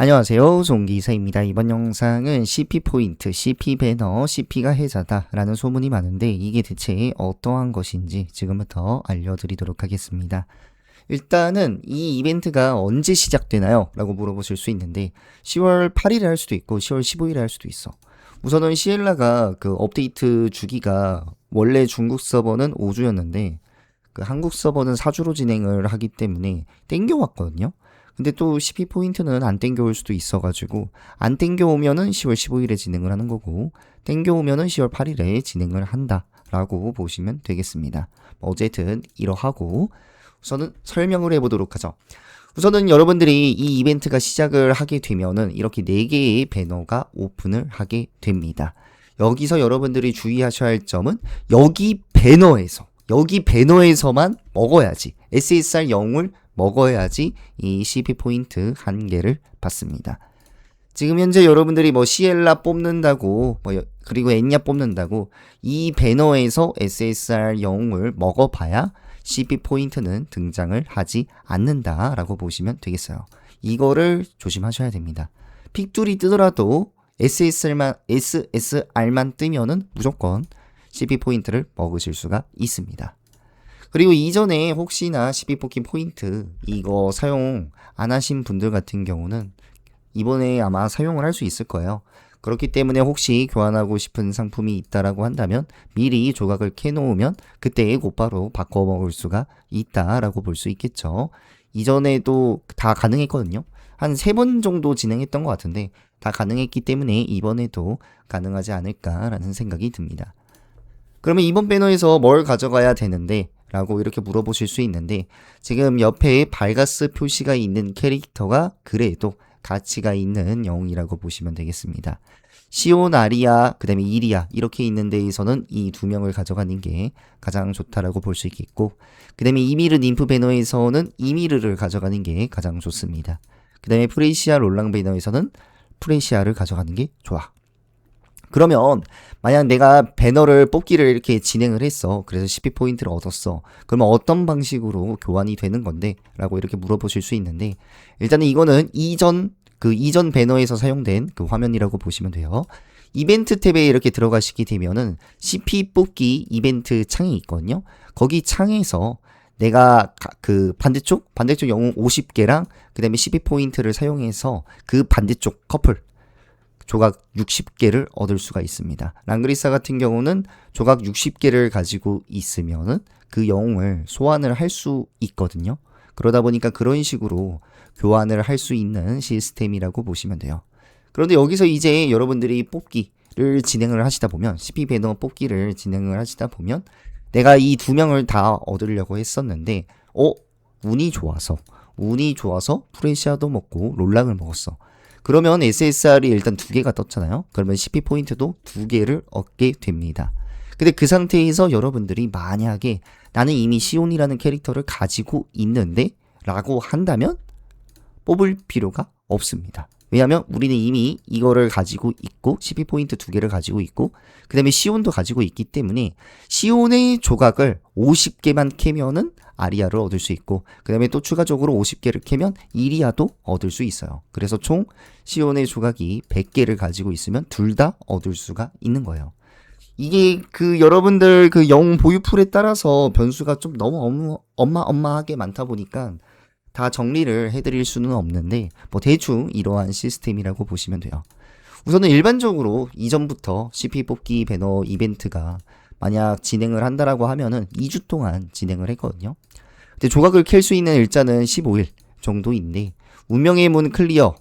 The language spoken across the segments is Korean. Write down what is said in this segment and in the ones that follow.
안녕하세요. 송기사입니다. 이번 영상은 CP 포인트, CP 배너, CP가 해자다 라는 소문이 많은데 이게 대체 어떠한 것인지 지금부터 알려드리도록 하겠습니다. 일단은 이 이벤트가 언제 시작되나요? 라고 물어보실 수 있는데 10월 8일에 할 수도 있고 10월 15일에 할 수도 있어. 우선은 시엘라가 그 업데이트 주기가 원래 중국 서버는 5주였는데 그 한국 서버는 4주로 진행을 하기 때문에 땡겨왔거든요. 근데 또 12포인트는 안 땡겨올 수도 있어가지고 안 땡겨오면은 10월 15일에 진행을 하는 거고 땡겨오면은 10월 8일에 진행을 한다라고 보시면 되겠습니다. 뭐 어쨌든 이러하고 우선은 설명을 해보도록 하죠. 우선은 여러분들이 이 이벤트가 시작을 하게 되면은 이렇게 4개의 배너가 오픈을 하게 됩니다. 여기서 여러분들이 주의하셔야 할 점은 여기 배너에서 여기 배너에서만 먹어야지 SSR 영웅을 먹어야지 이 CP 포인트 한 개를 받습니다. 지금 현재 여러분들이 뭐 시엘라 뽑는다고 뭐 그리고 엔야 뽑는다고 이 배너에서 SSR 영웅을 먹어봐야 CP 포인트는 등장을 하지 않는다라고 보시면 되겠어요. 이거를 조심하셔야 됩니다. 픽둘이 뜨더라도 SSR만 SSR만 뜨면은 무조건 CP 포인트를 먹으실 수가 있습니다. 그리고 이전에 혹시나 12포킨 포인트 이거 사용 안 하신 분들 같은 경우는 이번에 아마 사용을 할 수 있을 거예요. 그렇기 때문에 혹시 교환하고 싶은 상품이 있다라고 한다면 미리 조각을 캐놓으면 그때 곧바로 바꿔 먹을 수가 있다라고 볼 수 있겠죠. 이전에도 다 가능했거든요. 한 세 번 정도 진행했던 것 같은데 다 가능했기 때문에 이번에도 가능하지 않을까라는 생각이 듭니다. 그러면 이번 배너에서 뭘 가져가야 되는데 라고 이렇게 물어보실 수 있는데 지금 옆에 발가스 표시가 있는 캐릭터가 그래도 가치가 있는 영웅이라고 보시면 되겠습니다. 시온 아리아 그 다음에 이리아 이렇게 있는 데에서는 이 두 명을 가져가는 게 가장 좋다라고 볼 수 있겠고 그 다음에 이미르 님프 배너에서는 이미르를 가져가는 게 가장 좋습니다. 그 다음에 프레시아 롤랑 배너에서는 프레시아를 가져가는 게 좋아. 그러면 만약 내가 배너를 뽑기를 이렇게 진행을 했어. 그래서 12포인트를 얻었어. 그러면 어떤 방식으로 교환이 되는 건데? 라고 이렇게 물어보실 수 있는데 일단은 이거는 이전 그 이전 배너에서 사용된 그 화면이라고 보시면 돼요. 이벤트 탭에 이렇게 들어가시게 되면은 CP 뽑기 이벤트 창이 있거든요. 거기 창에서 내가 그 반대쪽 반대쪽 영웅 50개랑 그다음에 12포인트를 사용해서 그 반대쪽 커플 조각 60개를 얻을 수가 있습니다. 랑그리사 같은 경우는 조각 60개를 가지고 있으면은 그 영웅을 소환을 할 수 있거든요. 그러다 보니까 그런 식으로 교환을 할 수 있는 시스템이라고 보시면 돼요. 그런데 여기서 이제 여러분들이 뽑기를 진행을 하시다 보면 CP 배너 뽑기를 진행을 하시다 보면 내가 이 두 명을 다 얻으려고 했었는데 어 운이 좋아서 운이 좋아서 프레시아도 먹고 롤랑을 먹었어. 그러면 SSR이 일단 두 개가 떴잖아요. 그러면 CP 포인트도 두 개를 얻게 됩니다. 근데 그 상태에서 여러분들이 만약에 나는 이미 시온이라는 캐릭터를 가지고 있는데 라고 한다면 뽑을 필요가 없습니다. 왜냐하면 우리는 이미 이거를 가지고 있고 CP 포인트 두 개를 가지고 있고 그 다음에 시온도 가지고 있기 때문에 시온의 조각을 50개만 캐면은 아리아를 얻을 수 있고 그 다음에 또 추가적으로 50개를 캐면 이리아도 얻을 수 있어요. 그래서 총 시온의 조각이 100개를 가지고 있으면 둘 다 얻을 수가 있는 거예요. 이게 그 여러분들 그 영웅 보유 풀에 따라서 변수가 좀 너무 엄마 엄마하게 많다 보니까 다 정리를 해드릴 수는 없는데 뭐 대충 이러한 시스템이라고 보시면 돼요. 우선은 일반적으로 이전부터 CP 뽑기 배너 이벤트가 만약 진행을 한다라고 하면은 2주 동안 진행을 했거든요. 근데 조각을 캘 수 있는 일자는 15일 정도인데 운명의 문 클리어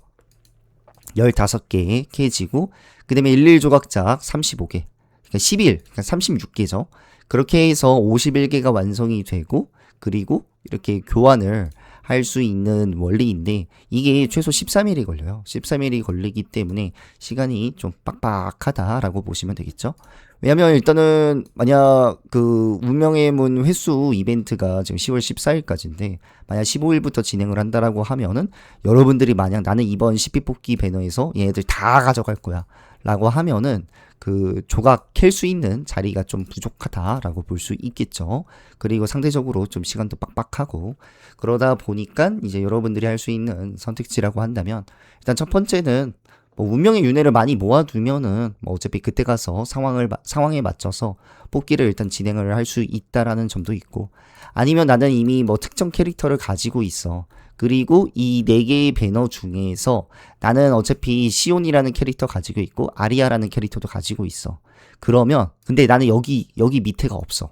15개 캐지고 그 다음에 11 조각작 35개 그러니까 10일 그러니까 36개죠. 그렇게 해서 51개가 완성이 되고 그리고 이렇게 교환을 할 수 있는 원리인데 이게 최소 13일이 걸려요. 13일이 걸리기 때문에 시간이 좀 빡빡하다라고 보시면 되겠죠. 왜냐면 일단은 만약 그 운명의 문 횟수 이벤트가 지금 10월 14일까지인데 만약 15일부터 진행을 한다라고 하면은 여러분들이 만약 나는 이번 10피 뽑기 배너에서 얘네들 다 가져갈 거야 라고 하면은 그 조각 캘 수 있는 자리가 좀 부족하다라고 볼 수 있겠죠. 그리고 상대적으로 좀 시간도 빡빡하고 그러다 보니까 이제 여러분들이 할 수 있는 선택지라고 한다면 일단 첫 번째는 뭐 운명의 윤회를 많이 모아두면은 뭐 어차피 그때 가서 상황을 마- 상황에 맞춰서 뽑기를 일단 진행을 할 수 있다라는 점도 있고 아니면 나는 이미 뭐 특정 캐릭터를 가지고 있어. 그리고 이 네 개의 배너 중에서 나는 어차피 시온이라는 캐릭터 가지고 있고 아리아라는 캐릭터도 가지고 있어. 그러면 근데 나는 여기 여기 밑에가 없어.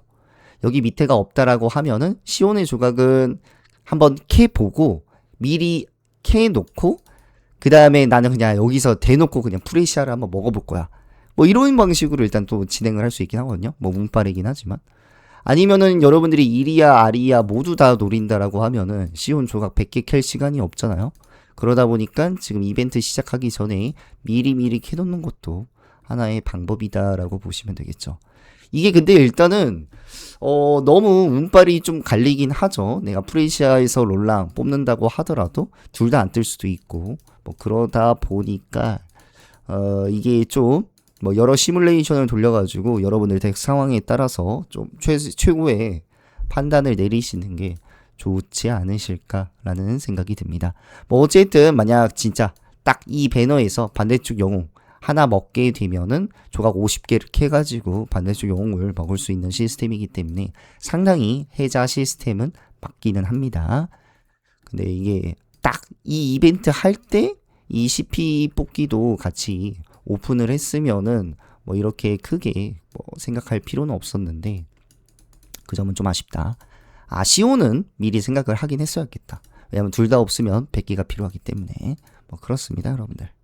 여기 밑에가 없다라고 하면은 시온의 조각은 한번 캐 보고 미리 캐 놓고 그 다음에 나는 그냥 여기서 대놓고 그냥 프레시아를 한번 먹어볼 거야. 뭐 이런 방식으로 일단 또 진행을 할 수 있긴 하거든요. 뭐 문빨이긴 하지만. 아니면은 여러분들이 이리아, 아리아 모두 다 노린다라고 하면은 시온 조각 100개 캘 시간이 없잖아요. 그러다 보니까 지금 이벤트 시작하기 전에 미리미리 캐놓는 것도 하나의 방법이다라고 보시면 되겠죠. 이게 근데 일단은 어 너무 운빨이 좀 갈리긴 하죠. 내가 프레시아에서 롤랑 뽑는다고 하더라도 둘 다 안 뜰 수도 있고 뭐 그러다 보니까 어 이게 좀 뭐 여러 시뮬레이션을 돌려가지고 여러분들 덱 상황에 따라서 좀 최, 최고의 판단을 내리시는 게 좋지 않으실까라는 생각이 듭니다. 뭐 어쨌든 만약 진짜 딱 이 배너에서 반대쪽 영웅 하나 먹게 되면은 조각 50개를 캐가지고 반대쪽 영웅을 먹을 수 있는 시스템이기 때문에 상당히 해자 시스템은 맞기는 합니다. 근데 이게 딱 이 이벤트 할 때 이 CP 뽑기도 같이 오픈을 했으면은 뭐 이렇게 크게 뭐 생각할 필요는 없었는데 그 점은 좀 아쉽다. 아시오는 미리 생각을 하긴 했어야겠다. 왜냐면 둘 다 없으면 100개가 필요하기 때문에 뭐 그렇습니다, 여러분들.